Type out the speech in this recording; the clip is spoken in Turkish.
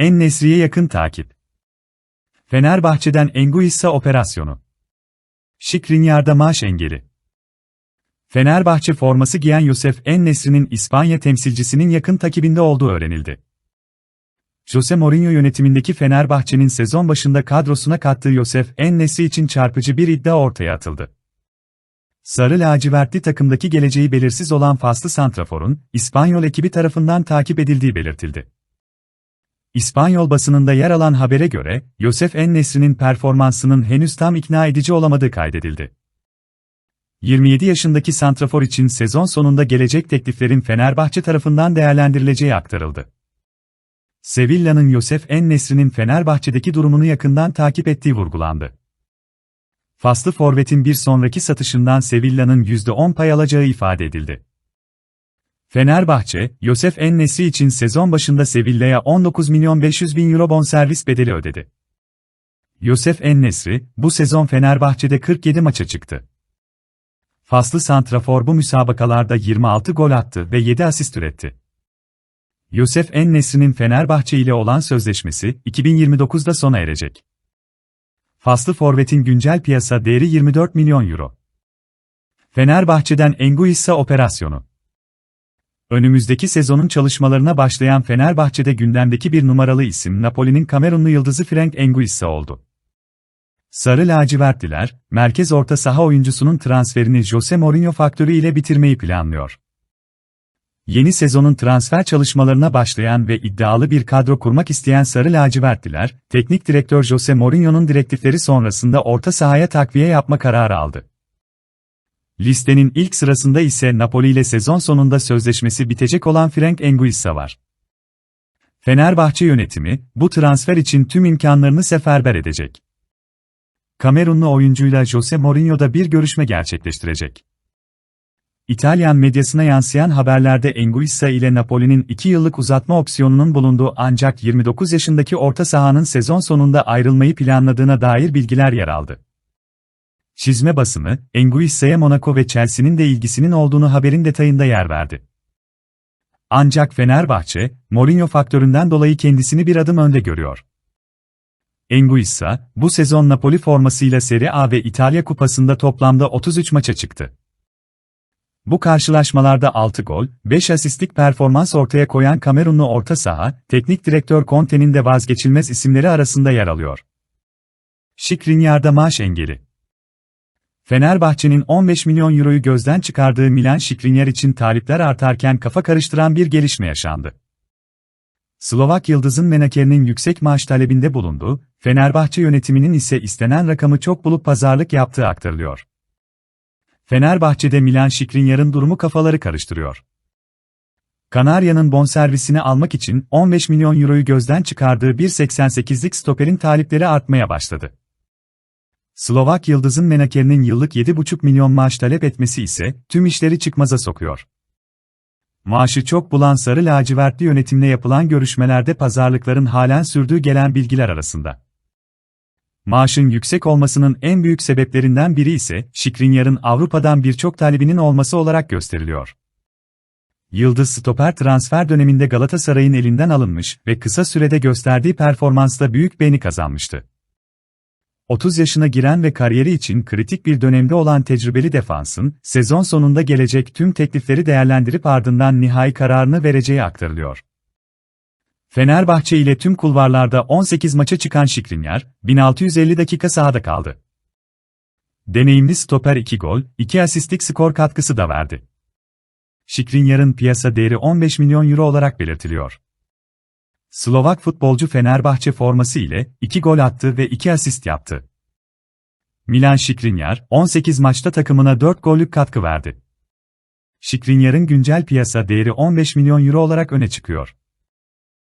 En Nesri'ye yakın takip. Fenerbahçe'den Enguissa operasyonu. Şikrinyar'da maaş engeli. Fenerbahçe forması giyen Yosef En Nesri'nin İspanya temsilcisinin yakın takibinde olduğu öğrenildi. Jose Mourinho yönetimindeki Fenerbahçe'nin sezon başında kadrosuna kattığı Yosef En Nesri için çarpıcı bir iddia ortaya atıldı. Sarı lacivertli takımdaki geleceği belirsiz olan Faslı Santrafor'un, İspanyol ekibi tarafından takip edildiği belirtildi. İspanyol basınında yer alan habere göre, Yosef En-Nesri'nin performansının henüz tam ikna edici olamadığı kaydedildi. 27 yaşındaki Santrafor için sezon sonunda gelecek tekliflerin Fenerbahçe tarafından değerlendirileceği aktarıldı. Sevilla'nın Yosef En-Nesri'nin Fenerbahçe'deki durumunu yakından takip ettiği vurgulandı. Faslı Forvet'in bir sonraki satışından Sevilla'nın %10 pay alacağı ifade edildi. Fenerbahçe, Yosef En-Nesri için sezon başında Sevilla'ya 19 milyon 500 bin euro bonservis bedeli ödedi. Yosef En-Nesri, bu sezon Fenerbahçe'de 47 maça çıktı. Faslı Santrafor bu müsabakalarda 26 gol attı ve 7 asist üretti. Yosef En-Nesri'nin Fenerbahçe ile olan sözleşmesi 2029'da sona erecek. Faslı Forvet'in güncel piyasa değeri 24 milyon euro. Fenerbahçe'den Enguissa operasyonu. Önümüzdeki sezonun çalışmalarına başlayan Fenerbahçe'de gündemdeki bir numaralı isim Napoli'nin Kamerunlu yıldızı Frank Enguissa oldu. Sarı lacivertliler, merkez orta saha oyuncusunun transferini Jose Mourinho faktörü ile bitirmeyi planlıyor. Yeni sezonun transfer çalışmalarına başlayan ve iddialı bir kadro kurmak isteyen Sarı lacivertliler, teknik direktör Jose Mourinho'nun direktifleri sonrasında orta sahaya takviye yapma kararı aldı. Listenin ilk sırasında ise Napoli ile sezon sonunda sözleşmesi bitecek olan Frank Enguissa var. Fenerbahçe yönetimi, bu transfer için tüm imkanlarını seferber edecek. Kamerunlu oyuncuyla Jose Mourinho da bir görüşme gerçekleştirecek. İtalyan medyasına yansıyan haberlerde Enguissa ile Napoli'nin 2 yıllık uzatma opsiyonunun bulunduğu ancak 29 yaşındaki orta sahanın sezon sonunda ayrılmayı planladığına dair bilgiler yer aldı. Çizme basını, Enguissa'ya Monaco ve Chelsea'nin de ilgisinin olduğunu haberin detayında yer verdi. Ancak Fenerbahçe, Mourinho faktöründen dolayı kendisini bir adım önde görüyor. Enguissa, bu sezon Napoli formasıyla Serie A ve İtalya Kupası'nda toplamda 33 maça çıktı. Bu karşılaşmalarda 6 gol, 5 asistlik performans ortaya koyan Kamerunlu orta saha, teknik direktör Conte'nin de vazgeçilmez isimleri arasında yer alıyor. Şikrinyar'da maaş engeli. Fenerbahçe'nin 15 milyon euroyu gözden çıkardığı Milan Şikrinyar için talipler artarken kafa karıştıran bir gelişme yaşandı. Slovak Yıldız'ın menakerinin yüksek maaş talebinde bulunduğu, Fenerbahçe yönetiminin ise istenen rakamı çok bulup pazarlık yaptığı aktarılıyor. Fenerbahçe'de Milan Şikrinyar'ın durumu kafaları karıştırıyor. Kanarya'nın bonservisini almak için 15 milyon euroyu gözden çıkardığı 1.88'lik stoperin talipleri artmaya başladı. Slovak Yıldız'ın menakerinin yıllık 7,5 milyon maaş talep etmesi ise tüm işleri çıkmaza sokuyor. Maaşı çok bulan sarı lacivertli yönetimle yapılan görüşmelerde pazarlıkların halen sürdüğü gelen bilgiler arasında. Maaşın yüksek olmasının en büyük sebeplerinden biri ise Şikrinyar'ın Avrupa'dan birçok talebinin olması olarak gösteriliyor. Yıldız stoper transfer döneminde Galatasaray'ın elinden alınmış ve kısa sürede gösterdiği performansla büyük beğeni kazanmıştı. 30 yaşına giren ve kariyeri için kritik bir dönemde olan tecrübeli defansın, sezon sonunda gelecek tüm teklifleri değerlendirip ardından nihai kararını vereceği aktarılıyor. Fenerbahçe ile tüm kulvarlarda 18 maça çıkan Şikrinyar, 1650 dakika sahada kaldı. Deneyimli stoper 2 gol, 2 asistlik skor katkısı da verdi. Şikrinyar'ın piyasa değeri 15 milyon euro olarak belirtiliyor. Slovak futbolcu Fenerbahçe forması ile 2 gol attı ve 2 asist yaptı. Milan Şikrinyar, 18 maçta takımına 4 gollük katkı verdi. Şikrinyar'ın güncel piyasa değeri 15 milyon euro olarak öne çıkıyor.